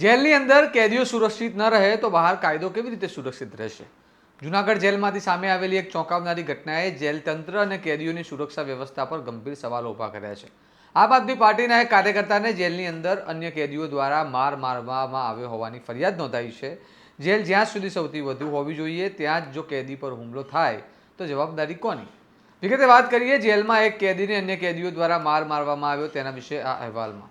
જેલની અંદર કેદીઓ સુરક્ષિત ન રહે તો બહાર કાયદો કેવી રીતે સુરક્ષિત રહેશે? જુનાગઢ જેલમાંથી સામે આવેલી એક ચોંકાવનારી ઘટનાએ જેલ તંત્ર અને કેદીઓની સુરક્ષા વ્યવસ્થા પર ગંભીર સવાલો ઊભા કર્યા છે. આમ આદમી પાર્ટીના એક કાર્યકર્તાને જેલની અંદર અન્ય કેદીઓ દ્વારા માર મારવામાં આવ્યો હોવાની ફરિયાદ નોંધાઈ છે. જેલ જ્યાં સુધી સૌથી વધુ હોવી જોઈએ, ત્યાં જ જો કેદી પર હુમલો થાય, તો જવાબદારી કોની? વિગતે વાત કરીએ, જેલમાં એક કેદીને અન્ય કેદીઓ દ્વારા માર મારવામાં આવ્યો તેના વિશે આ અહેવાલમાં.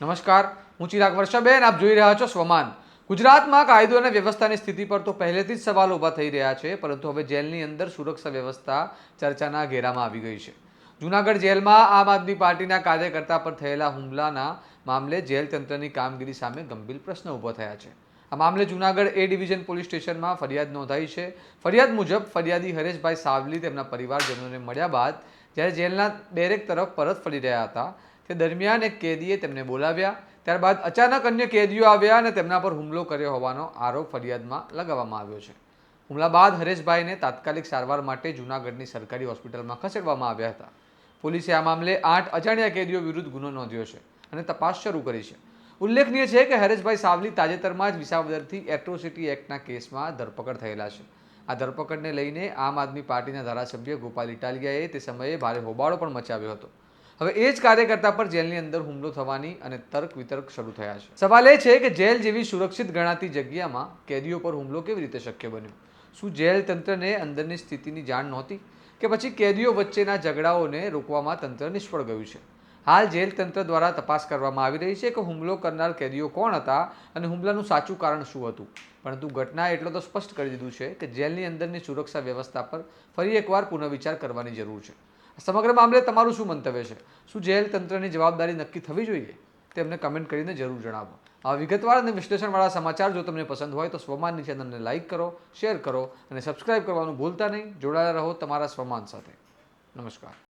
નમસ્કાર, હું ચિરાગ વર્ષાબેન, આપ જોઈ રહ્યા છો સ્વમાન. ગુજરાતમાં કાયદો અને વ્યવસ્થાની સ્થિતિ પર તો પહેલેથી જ સવાલ ઊભા થઈ રહ્યા છે, પરંતુ હવે જેલની અંદર સુરક્ષા વ્યવસ્થા ચર્ચાના ઘેરામાં આવી ગઈ છે. જૂનાગઢ જેલમાં આમ આદમી પાર્ટીના કાર્યકર્તા પર થયેલા હુમલાના મામલે જેલ તંત્રની કામગીરી સામે ગંભીર પ્રશ્ન ઊભો થયા છે. આ મામલે જૂનાગઢ એ ડિવિઝન પોલીસ સ્ટેશનમાં ફરિયાદ નોંધાઈ છે. ફરિયાદ મુજબ, ફરિયાદી હરેશભાઈ સાવલી તેમના પરિવારજનોને મળ્યા બાદ જ્યારે જેલના બેરેક તરફ પરત ફરી રહ્યા હતા તે દરમિયાન એક કેદીએ તેમને બોલાવ્યા. ત્યારબાદ અચાનક અન્ય કેદીઓ આવ્યા અને તેમના પર હુમલો કર્યો હોવાનો આરોપ ફરિયાદમાં લગાવવામાં આવ્યો છે. હુમલા બાદ હરેશભાઈને તાત્કાલિક સારવાર માટે જૂનાગઢની સરકારી હોસ્પિટલમાં ખસેડવામાં આવ્યા હતા. પોલીસે આ મામલે આઠ અજાણ્યા કેદીઓ વિરુદ્ધ ગુનો નોંધ્યો છે અને તપાસ શરૂ કરી છે. ઉલ્લેખનીય છે કે હરેશભાઈ સાવલી તાજેતરમાં જ વિસાવદરથી એટ્રોસિટી એક્ટના કેસમાં ધરપકડ થયેલા છે. આ ધરપકડને લઈને આમ આદમી પાર્ટીના ધારાસભ્ય ગોપાલ ઇટાલિયાએ તે સમયે ભારે હોબાળો પણ મચાવ્યો હતો. હવે એ જ કાર્યકર્તા પર જેલની અંદર હુમલો થવાની અને તર્ક વિતર્ક શરૂ થયા છે. સવાલ એ છે કે જેલ જેવી સુરક્ષિત ગણાતી જગ્યામાં કેદીઓ પર હુમલો કેવી રીતે શક્ય બન્યો? શું જેલ તંત્રને અંદરની સ્થિતિની જાણ નહોતી? કે પછી કેદીઓ વચ્ચેના ઝઘડાઓને રોકવામાં તંત્ર નિષ્ફળ ગયું છે? હાલ જેલ તંત્ર દ્વારા તપાસ કરવામાં આવી રહી છે કે હુમલો કરનાર કેદીઓ કોણ હતા અને હુમલાનું સાચું કારણ શું હતું? પરંતુ ઘટના એટલો તો સ્પષ્ટ કરી દીધું છે કે જેલની અંદરની સુરક્ષા વ્યવસ્થા પર ફરી એકવાર પુનઃવિચાર કરવાની જરૂર છે. સમગ્ર મામલે તમારું શું મંતવ્ય છે? શું જેલ તંત્રની જવાબદારી નક્કી થવી જોઈએ? તેમને કમેન્ટ કરીને જરૂર જણાવો. આ વિગતવાર અને વિશ્લેષણવાળા સમાચાર જો તમને પસંદ હોય તો સ્વમાનની ચેનલને લાઇક કરો શેર કરો અને સબસ્ક્રાઇબ કરવાનું ભૂલતા નહીં. જોડાયેલા રહો તમારા સ્વમાન સાથે. નમસ્કાર.